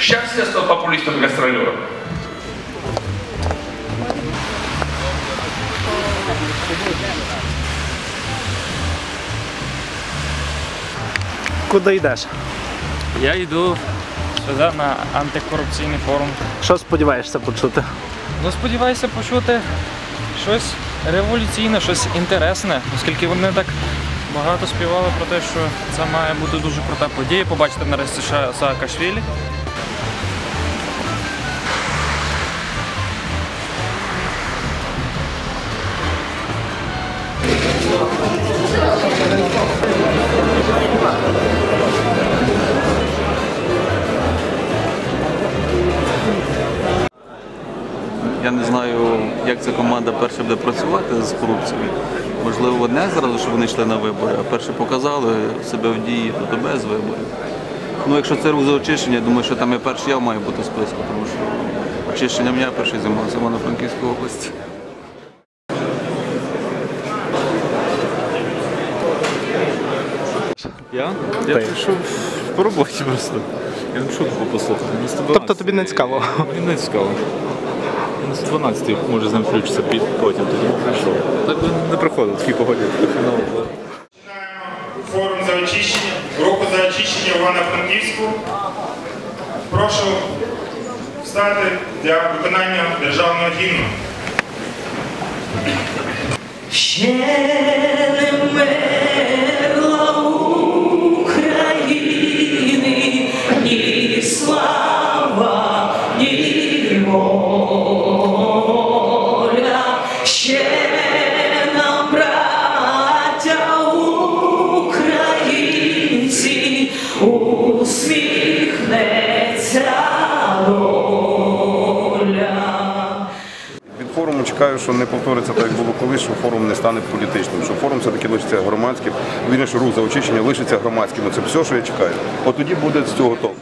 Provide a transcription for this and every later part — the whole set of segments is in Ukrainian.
Сейчас я стал популистом и гастролером. Куди йдеш? Я йду сюди на антикорупційний форум. Що сподіваєшся почути? Ну, сподіваюся почути щось революційне, щось інтересне, оскільки вони так багато співали про те, що це має бути дуже крута подія. Побачити нарешті Саакашвілі. Я не знаю, як ця команда перша буде працювати з корупцією. Можливо, одне зразу, що вони йшли на вибори, а перше показали себе в дії, то без виборів. Ну, якщо це рух за очищення, я думаю, що там і перший я маю бути в списку, тому що очищенням я перший займався в Івано-Франківській області. Я? Я Ти. прийшов по роботі просто. Я не шутку послухати. На 112. Тобто тобі не цікаво? Мені не цікаво. Я на 112 може з ним включитися під потім, тоді прийшов. Так би не приходив, в такій погоді. Фінал. форум за очищення, групу за очищення в Івано-Франківську. Прошу встати для виконання державного гімну. Ще слава, ні воля. Ще нам, українці, усміхнеться доля. Форуму чекаю, що не повториться так, як було колись, що форум не стане політичним, що форум все-таки лишиться громадським, вірно, що рух за очищення лишиться громадським. Це все, що я чекаю. От тоді буде з цього толк.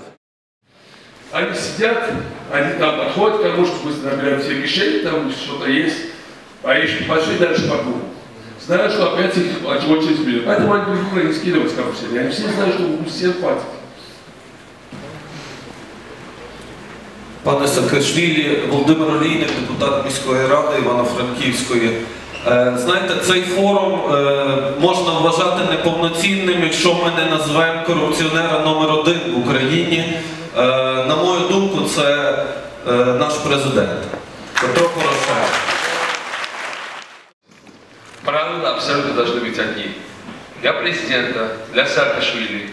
Они сидят, они там отходят, кормушку быстро набирают все кишки, там что-то есть, а еще пошли дальше по кругу. Знают, что опять их очередь берет. Поэтому они друг друга не скидывают с карусели. Они все знают, что у всех хватит. Пане Саакашвілі, Володимир Олійник, депутат міської ради Івано-Франківської. Е, Знаєте, цей форум е, можна вважати неповноцінним, якщо ми не назвемо корупціонера номер один в Україні. На мою думку, це наш президент Петро Порошенко. Правила абсолютно должны быть одни. Для президента, для Саакашвили,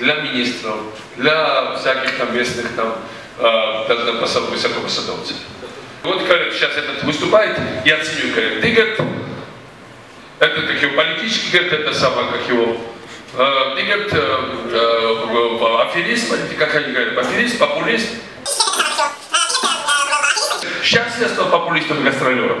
для министров, для всяких там местных там э, высокопосадовцев. Вот, говорят, сейчас этот выступает, я оценю, говорит, ты, говорит, это как его политический, говорит, это самое, как его, э, ты, говорит, э, э, аферист, смотрите, как они говорят, аферист, популист. Сейчас я стал популистом и гастролером.